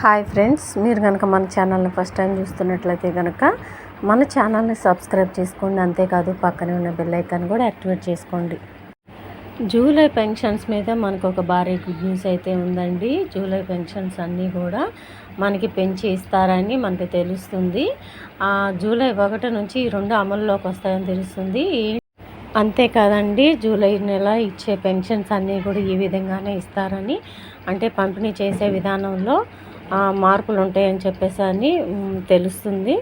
Hi friends మీరు కనుక మన ఛానల్ని ఫస్ట్ టైం చూస్తున్నట్లయితే కనుక మన ఛానల్ని సబ్స్క్రైబ్ చేసుకోండి. అంతేకాదు పక్కనే ఉన్న బెల్ ఐకాన్ కూడా యాక్టివేట్ చేసుకోండి. జూలై పెన్షన్స్ మీద మనకు ఒక భారీ గుడ్ న్యూస్ అయితే ఉందండి. జూలై పెన్షన్స్ అన్నీ కూడా మనకి పెంచి ఇస్తారని మనకి తెలుస్తుంది. ఆ జూలై ఒకటి నుంచి ఈ రెండు అమల్లోకి వస్తాయని తెలుస్తుంది. అంతేకాదండి జూలై నెల ఇచ్చే పెన్షన్స్ అన్నీ కూడా ఈ విధంగానే ఇస్తారని అంటే పంపిణీ చేసే విధానంలో మార్పులు ఉంటాయని చెప్పేసి అని తెలుస్తుంది.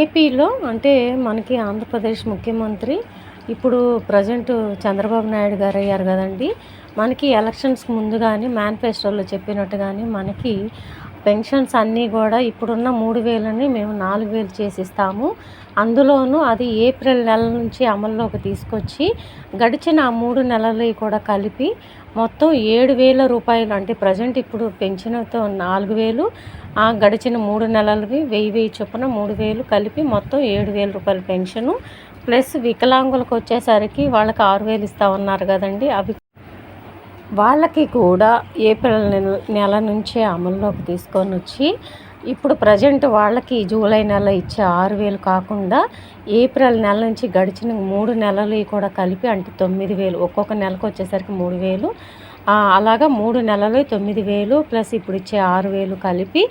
ఏపీలో అంటే మనకి ఆంధ్రప్రదేశ్ ముఖ్యమంత్రి ఇప్పుడు ప్రజెంట్ చంద్రబాబు నాయుడు గారు అయ్యారు కదండి. మనకి ఎలక్షన్స్కి ముందు కానీ మేనిఫెస్టోలో చెప్పినట్టుగానే మనకి పెన్షన్స్ అన్నీ కూడా ఇప్పుడున్న మూడు వేలని మేము నాలుగు వేలు చేసి ఇస్తాము. అందులోనూ అది ఏప్రిల్ నెల నుంచి అమల్లోకి తీసుకొచ్చి గడిచిన ఆ మూడు నెలలు కూడా కలిపి మొత్తం ఏడు వేల రూపాయలు. అంటే ప్రజెంట్ ఇప్పుడు పెన్షన్తో నాలుగు వేలు ఆ గడిచిన మూడు నెలలవి వెయ్యి వెయ్యి చొప్పున మూడు వేలు కలిపి మొత్తం ఏడు వేల రూపాయల పెన్షను. ప్లస్ వికలాంగులకు వచ్చేసరికి వాళ్ళకి ఆరు వేలు ఇస్తా ఉన్నారు కదండి. అవి వాళ్ళకి కూడా ఏప్రిల్ నెల నెల నుంచే అమల్లోకి తీసుకొని వచ్చి ఇప్పుడు ప్రజెంట్ వాళ్ళకి జూలై నెల ఇచ్చే ఆరు వేలు కాకుండా ఏప్రిల్ నెల నుంచి గడిచిన మూడు నెలలు కూడా కలిపి అంటే తొమ్మిది వేలు ఒక్కొక్క నెలకు వచ్చేసరికి మూడు వేలు. అలాగా మూడు నెలలు తొమ్మిది వేలు ప్లస్ ఇప్పుడు ఇచ్చే ఆరు వేలు కలిపి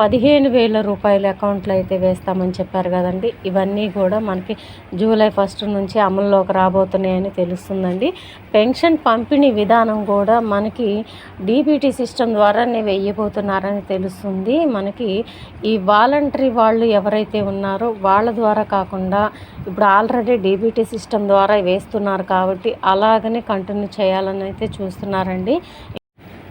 పదిహేను వేల రూపాయల అకౌంట్లో అయితే వేస్తామని చెప్పారు కదండి. ఇవన్నీ కూడా మనకి జూలై ఫస్ట్ నుంచి అమల్లోకి రాబోతున్నాయని తెలుస్తుందండి. పెన్షన్ పంపిణీ విధానం కూడా మనకి డీబీటీ సిస్టమ్ ద్వారానే వెయ్యబోతున్నారని తెలుస్తుంది. మనకి ఈ వాలంటరీ వాళ్ళు ఎవరైతే ఉన్నారో వాళ్ళ ద్వారా కాకుండా ఇప్పుడు ఆల్రెడీ డీబీటీ సిస్టమ్ ద్వారా వేస్తున్నారు కాబట్టి అలాగనే కంటిన్యూ చేయాలని అయితే చూస్తున్నారండి.